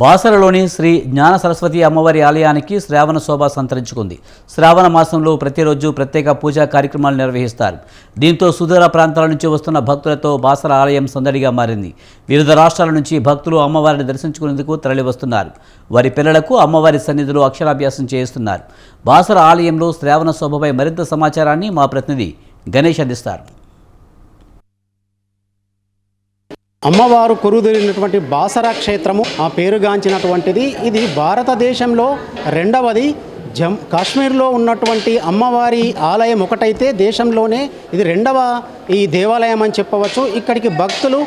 బాసరలోని శ్రీ జ్ఞాన సరస్వతి అమ్మవారి ఆలయానికి శ్రావణ శోభ సంతరించుకుంది. శ్రావణ మాసంలో ప్రతిరోజు ప్రత్యేక పూజా కార్యక్రమాలు నిర్వహిస్తారు. దీంతో సుదూర ప్రాంతాల నుంచి వస్తున్న భక్తులతో బాసర ఆలయం సందడిగా మారింది. వివిధ రాష్ట్రాల నుంచి భక్తులు అమ్మవారిని దర్శించుకునేందుకు తరలివస్తున్నారు. వారి పిల్లలకు అమ్మవారి సన్నిధిలో అక్షరాభ్యాసం చేయిస్తున్నారు. బాసర ఆలయంలో శ్రావణ శోభపై మరింత సమాచారాన్ని మా ప్రతినిధి గణేష్ అందిస్తారు. అమ్మవారు కొరుదిరినటువంటి బాసరా క్షేత్రము ఆ పేరుగాంచినటువంటిది ఇది భారతదేశంలో రెండవది. జమ్ కాశ్మీర్లో ఉన్నటువంటి అమ్మవారి ఆలయం ఒకటైతే దేశంలోనే ఇది రెండవ ఈ దేవాలయం అని చెప్పవచ్చు. ఇక్కడికి భక్తులు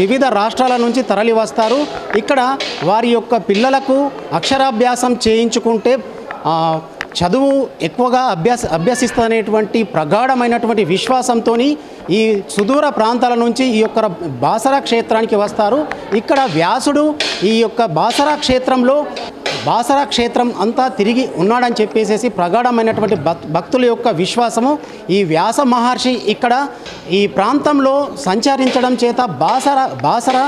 వివిధ రాష్ట్రాల నుంచి తరలి వస్తారు ఇక్కడ వారి యొక్క పిల్లలకు అక్షరాభ్యాసం చేయించుకుంటే చదువు ఎక్కువగా అభ్యాస అభ్యసిస్తనేటువంటి ప్రగాఢమైనటువంటి విశ్వాసంతో ఈ సుదూర ప్రాంతాల నుంచి ఈ యొక్క బాసరా క్షేత్రానికి వస్తారు. ఇక్కడ వ్యాసుడు ఈ యొక్క బాసరా క్షేత్రంలో బాసరా క్షేత్రం అంతా తిరిగి ఉన్నాడని చెప్పేసేసి ప్రగాఢమైనటువంటి భక్తుల యొక్క విశ్వాసము. ఈ వ్యాస మహర్షి ఇక్కడ ఈ ప్రాంతంలో సంచరించడం చేత బాసర బాసర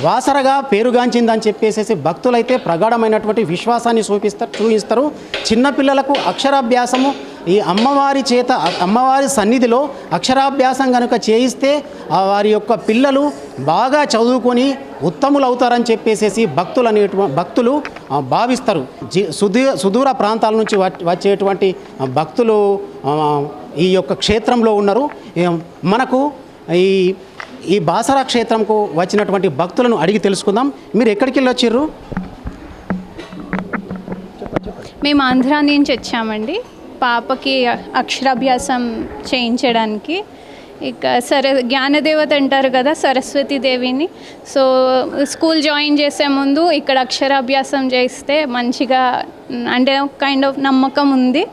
వాసరగా పేరుగాంచిందని చెప్పేసేసి భక్తులైతే ప్రగాఢమైనటువంటి విశ్వాసాన్ని చూపిస్తారు చూపిస్తారు. చిన్నపిల్లలకు అక్షరాభ్యాసము. ఈ అమ్మవారి చేత అమ్మవారి సన్నిధిలో అక్షరాభ్యాసం కనుక చేయిస్తే వారి యొక్క పిల్లలు బాగా చదువుకొని ఉత్తములు అవుతారని చెప్పేసేసి భక్తులు అనేటువంటి భక్తులు భావిస్తారు. జి- సుదూర ప్రాంతాల నుంచి వచ్చేటువంటి భక్తులు ఈ యొక్క క్షేత్రంలో ఉన్నారు. మనకు ఈ ఈ బాసరా క్షేత్రంకు వచ్చినటువంటి భక్తులను అడిగి తెలుసుకుందాం. మీరు ఎక్కడికి వెళ్ళి వచ్చిర్రు మేము ఆంధ్ర నుంచి వచ్చామండి. పాపకి అక్షరాభ్యాసం చేయించడానికి. ఇక సర జ్ఞానదేవత అంటారు కదా సరస్వతి దేవిని. సో స్కూల్ జాయిన్ చేసే ముందు ఇక్కడ అక్షరాభ్యాసం చేస్తే మంచిగా అంటే కైండ్ ఆఫ్ నమ్మకం ఉంది.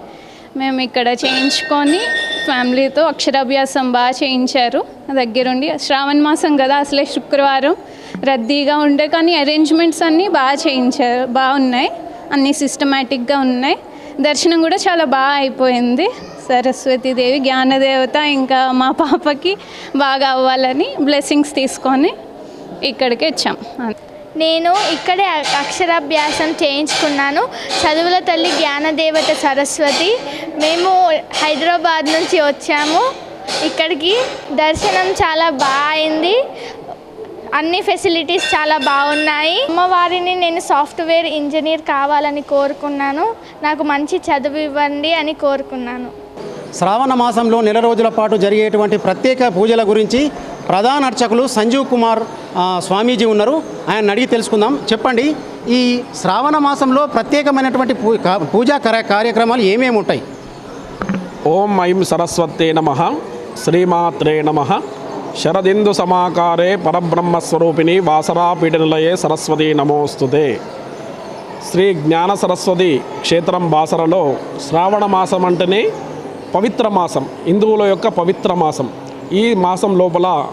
మేము ఇక్కడ చేయించుకొని ఫ్యామిలీతో అక్షరాభ్యాసం బాగా చేయించారు. దగ్గరుండి. శ్రావణ మాసం కదా అసలే శుక్రవారం. రద్దీగా ఉండే కానీ అరేంజ్మెంట్స్ అన్నీ బాగా చేయించారు బాగున్నాయి అన్నీ సిస్టమేటిక్గా ఉన్నాయి. దర్శనం కూడా చాలా బాగా అయిపోయింది. సరస్వతీదేవి జ్ఞానదేవత ఇంకా మా పాపకి బాగా అవ్వాలని బ్లెస్సింగ్స్ తీసుకొని ఇక్కడికి వచ్చాం. నేను ఇక్కడే అక్షరాభ్యాసం చేయించుకున్నాను. చదువుల తల్లి జ్ఞానదేవత సరస్వతి. మేము హైదరాబాద్ నుంచి వచ్చాము. ఇక్కడికి దర్శనం చాలా బాగా అయింది అన్ని ఫెసిలిటీస్ చాలా బాగున్నాయి. అమ్మవారిని నేను సాఫ్ట్వేర్ ఇంజనీర్ కావాలని కోరుకున్నాను. నాకు మంచి చదువు ఇవ్వండి అని కోరుకున్నాను. శ్రావణ మాసంలో నెల రోజుల పాటు జరిగేటువంటి ప్రత్యేక పూజల గురించి ప్రధాన అర్చకులు సంజీవ్ కుమార్ స్వామీజీ ఉన్నారు. ఆయన అడిగి తెలుసుకుందాం. చెప్పండి ఈ శ్రావణ మాసంలో ప్రత్యేకమైనటువంటి పూ కా- పూజా కార్య కార్యక్రమాలు ఏమేమి ఉంటాయి? ఓం ఐం సరస్వతే నమ. శ్రీమాత్రే నమ. శరదిందు సమాకారే పరబ్రహ్మస్వరూపిణి వాసరాపీఠనిలయే సరస్వతి నమోస్తుతే. శ్రీ జ్ఞాన సరస్వతి క్షేత్రం బాసరలో శ్రావణ మాసం అంటేనే పవిత్ర మాసం హిందువుల యొక్క పవిత్ర మాసం. ఈ మాసం లోపల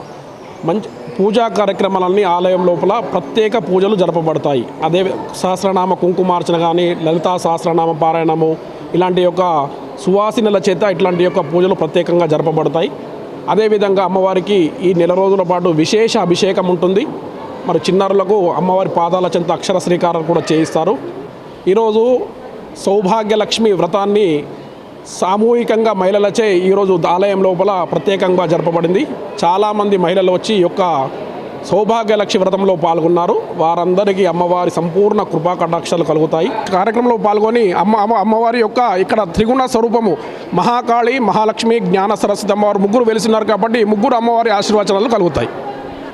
మంచి పూజా కార్యక్రమాలన్నీ ఆలయం లోపల ప్రత్యేక పూజలు జరపబడతాయి. అదే సహస్రనామ కుంకుమార్చన కానీ లలితా సహస్రనామ పారాయణము ఇలాంటి యొక్క సువాసినల చేత ఇట్లాంటి యొక్క పూజలు ప్రత్యేకంగా జరపబడతాయి. అదేవిధంగా అమ్మవారికి ఈ నెల రోజుల పాటు విశేష అభిషేకం ఉంటుంది. మరి చిన్నారులకు అమ్మవారి పాదాల చెంత అక్షర శ్రీకారం కూడా చేయిస్తారు. ఈరోజు సౌభాగ్యలక్ష్మి వ్రతాన్ని సామూహికంగా మహిళలచే ఈరోజు ఆలయం లోపల ప్రత్యేకంగా జరపబడింది. చాలామంది మహిళలు వచ్చి ఈ యొక్క సౌభాగ్యలక్ష్మి వ్రతంలో పాల్గొన్నారు. వారందరికీ అమ్మవారి సంపూర్ణ కృపా కటాక్షాలు కలుగుతాయి. కార్యక్రమంలో పాల్గొని అమ్మ అమ్మ అమ్మవారి యొక్క ఇక్కడ త్రిగుణ స్వరూపము మహాకాళి మహాలక్ష్మి జ్ఞాన సరస్వతి అమ్మవారు ముగ్గురు వెలిసినారు కాబట్టి ముగ్గురు అమ్మవారి ఆశీర్వచనాలు కలుగుతాయి.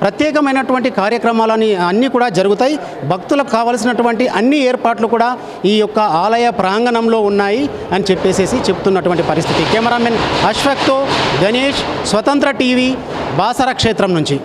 ప్రత్యేకమైనటువంటి కార్యక్రమాలని అన్నీ కూడా జరుగుతాయి. భక్తులకు కావలసినటువంటి అన్ని ఏర్పాట్లు కూడా ఈ యొక్క ఆలయ ప్రాంగణంలో ఉన్నాయి అని చెప్పేసి చెప్తున్నటువంటి పరిస్థితి. కెమెరామెన్ అశ్వక్తో గణేష్ స్వతంత్ర టీవీ బాసర క్షేత్రం నుంచి.